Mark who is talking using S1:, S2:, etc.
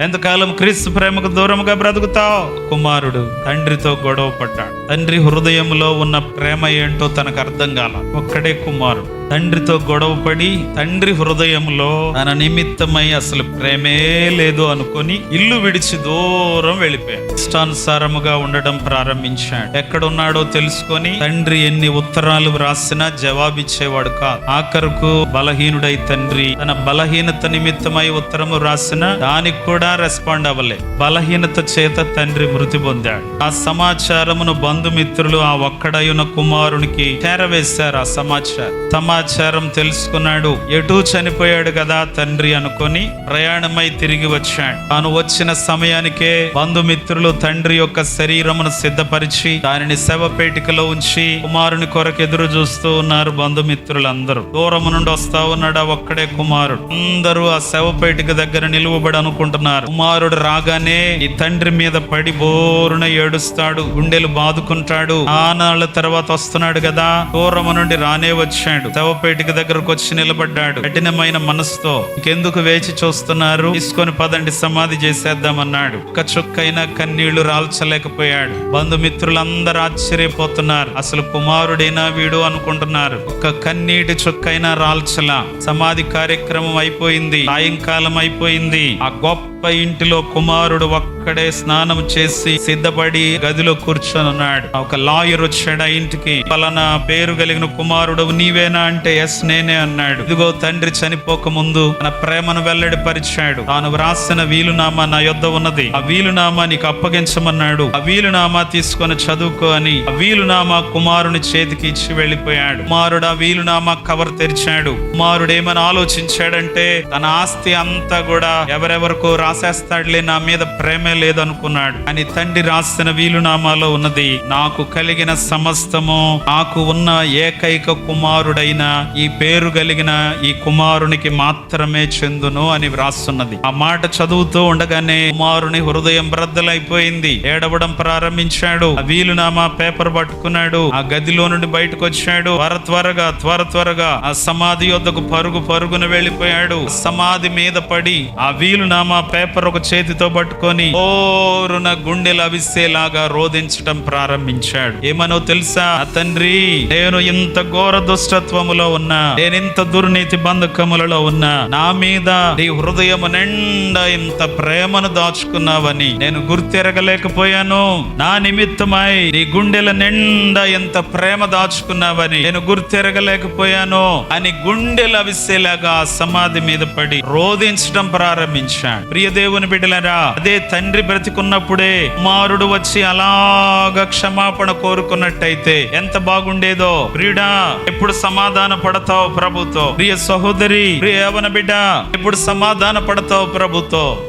S1: ఎంతకాలం క్రీస్తు ప్రేమకు దూరముగా బ్రతుకుతావు? కుమారుడు తండ్రితో గొడవ పడ్డాడు తండ్రి హృదయంలో ఉన్న ప్రేమ ఏంటో తనకు అర్థం కాల. ఒక్కడే కుమారుడు. తండ్రితో గొడవపడి తండ్రి హృదయంలో తన నిమిత్తమై అసలు ప్రేమే లేదు అనుకొని ఇల్లు విడిచి దూరం వెళ్ళిపోయాడు. ఇష్టానుసారముగా ఉండడం ప్రారంభించాడు. ఎక్కడున్నాడో తెలుసుకొని తండ్రి ఎన్ని ఉత్తరాలు వ్రాసినా జవాబిచ్చేవాడు కాదు. ఆఖరుకు బలహీనుడై తండ్రి తన బలహీనత నిమిత్తమై ఉత్తరము రాసిన దానికి కూడా రెస్పాండ్ అవ్వలే బలహీనత చేత తండ్రి మృతి పొందాడు. ఆ సమాచారమును బంధుమిత్రులు ఆ ఒక్కడయున కుమారునికి చేరవేశారు ఆ సమాచారం. తమ సమాచారం తెలుసుకున్నాడు. ఎటూ చనిపోయాడు కదా తండ్రి అనుకొని ప్రయాణమై తిరిగి వచ్చాడు. తాను వచ్చిన సమయానికే బంధుమిత్రులు తండ్రి యొక్క శరీరమును సిద్ధపరిచి దానిని శవపేటికలో ఉంచి కుమారుని కొరకు ఎదురు చూస్తూ ఉన్నారు బంధుమిత్రులందరూ. దూరము నుండి వస్తా ఉన్నాడు ఆ ఒక్కడే కుమారుడు. అందరూ ఆ శవపేటిక దగ్గర నిలువబడి అనుకుంటున్నారు. కుమారుడు రాగానే ఈ తండ్రి మీద పడి బోరున ఏడుస్తాడు గుండెలు బాదుకుంటాడు. ఆనాళ్ళ తర్వాత వస్తున్నాడు కదా దూరము నుండి రానే వచ్చాడు. శవపేటిక దగ్గరకు వచ్చి నిలబడ్డాడు. కఠినమైన మనసుతో ఇంకెందుకు వేచి చూస్తున్నారు? తీసుకొని పదండి సమాధి చేసేద్దామన్నాడు. ఒక చుక్కైనా కన్నీళ్ళు రాల్చలేకపోయాడు. బంధుమిత్రులందరూ ఆశ్చర్యపోతున్నారు. అసలు కుమారుడైనా వీడు అనుకుంటున్నారు. ఒక కన్నీటి చుక్కైనా రాల్చలా. సమాధి కార్యక్రమం అయిపోయింది. సాయంకాలం అయిపోయింది. ఆ గొప్ప ఇంటిలో కుమారుడు ఒక్కడే స్నానం చేసి సిద్ధపడి గదిలో కూర్చొని ఉన్నాడు ఒక లాయర్ వచ్చాడు ఆ ఇంటికి. పలానా పేరు కలిగిన కుమారుడు నీవేనా అంటే ఎస్ నేనే అన్నాడు. ఇదిగో తండ్రి చనిపోక ముందు తన ప్రేమను వెల్లడి పరిచాడు తాను వ్రాసిన వీలునామా నా యొద్ద ఉన్నది. ఆ వీలునామా నీకు అప్పగించమన్నాడు. ఆ వీలునామా తీసుకొని చదువుకో అని ఆ వీలునామా కుమారుని చేతికి ఇచ్చి వెళ్ళిపోయాడు. కుమారుడు ఆ వీలునామా కవర్ తెరిచాడు. కుమారుడు ఏమని ఆలోచించాడంటే తన ఆస్తి అంతా కూడా ఎవరెవరికో రాసేస్తాడులే నా మీద ప్రేమే లేదనుకున్నాడు. అని తండ్రి రాసిన వీలునామాలో ఉన్నది నాకు కలిగిన సమస్తము నాకు ఉన్న ఏకైక కుమారుడైన ఈ పేరు కలిగిన ఈ కుమారునికి మాత్రమే చెందును అని వ్రాస్తున్నది. ఆ మాట చదువుతూ ఉండగానే కుమారుని హృదయం బ్రద్దలైపోయింది. ఏడవడం ప్రారంభించాడు. ఆ వీలునామా పేపర్ పట్టుకున్నాడు. ఆ గదిలో నుండి బయటకు వచ్చాడు త్వర త్వరగా త్వర త్వరగా ఆ సమాధి యొద్దకు పరుగు పరుగున వెళ్ళిపోయాడు. సమాధి మీద పడి ఆ వీలునామా పేపర్ ఒక చేతితో పట్టుకొని ఓరున గుండెలు అవిసేలాగా రోధించటం ప్రారంభించాడు. ఏమనో తెలుసా? తండ్రి నేను ఇంత ఘోర దుష్టత్వము బంధకములో ఉన్నా నేను ఇంత దుర్నీతి బంధకములలో ఉన్నా నా మీద నీ హృదయము నిండా ఇంత ప్రేమను దాచుకున్నావని నేను గుర్తెరగలేకపోయాను. నా నిమిత్తమై నీ గుండెల నిండా ఎంత ప్రేమ దాచుకున్నావని నేను గుర్తెరగలేకపోయాను. అని గుండెల విసేలాగా సమాధి మీద పడి రోధించడం ప్రారంభించాడు. ప్రియ దేవుని బిడ్డలరా అదే తండ్రి బ్రతికున్నప్పుడే కుమారుడు వచ్చి అలాగా క్షమాపణ కోరుకున్నట్టయితే ఎంత బాగుండేదో. ప్రియుడా ఎప్పుడు సమాధానం సమాధాన పడతావు ప్రభుతో. ప్రియ సహోదరి ప్రియ యవన బిడ్డ ఎప్పుడు సమాధాన పడతావు ప్రభుతో?